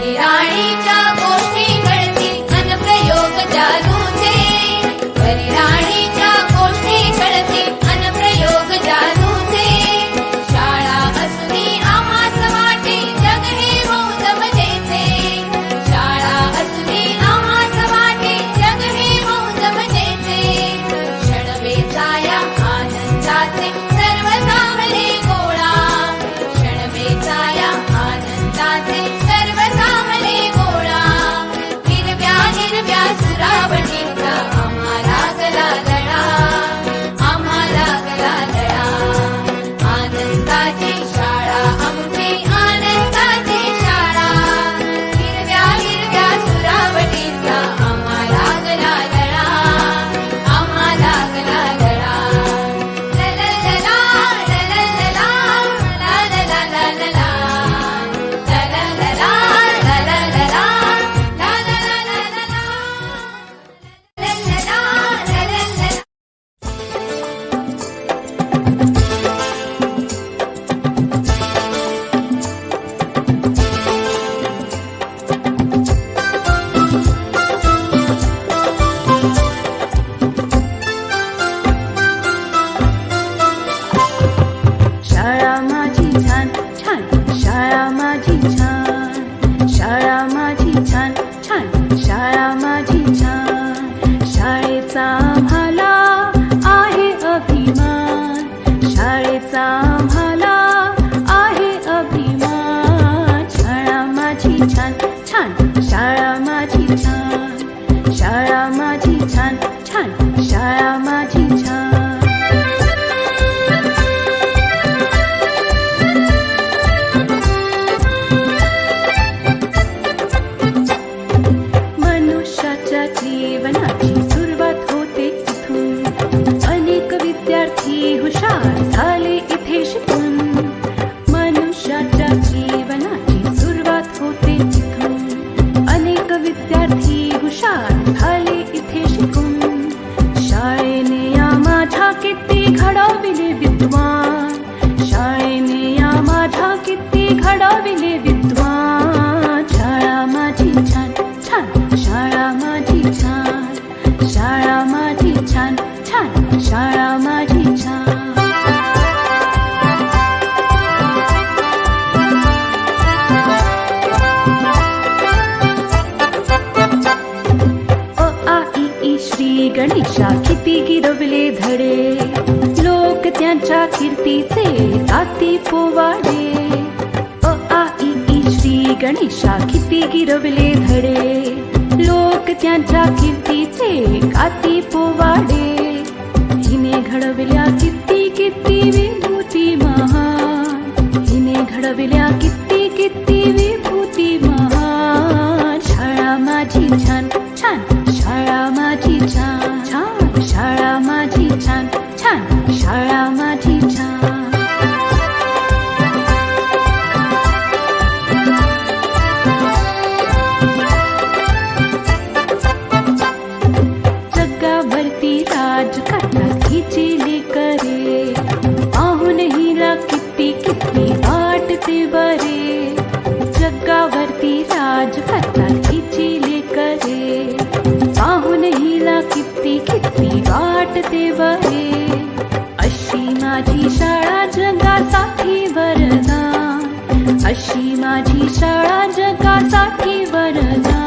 அழகிராணி हुशार झाले इथे शिकून. मनुष्याच्या जीवनाची सुरुवात होते शिकून अनेक विद्यार्थी हुशार झाले इथे शिकून. शाळेने या माझ्या किती घडविले विद्वान. शाळेने या माझ्या किती घडविले गणेशा किती गिरवले धडे. लोक त्यांच्या कीर्तीचे ताती पोवाडे. अ आ ई श्री गणेशा किती गिरवले धडे. लोक त्यांच्या कीर्तीचे काती पोवाडे. हिने घडवल्या किती किती विभूती महान. हिने घडवल्या किती किती विभूती महान. शाळा माझी छान छान. शाळा माझी छान. वाटते बरे अशी माझी शाळा जगासाठी वरदान. अशी माझी शाळा जगासाठी वरदान.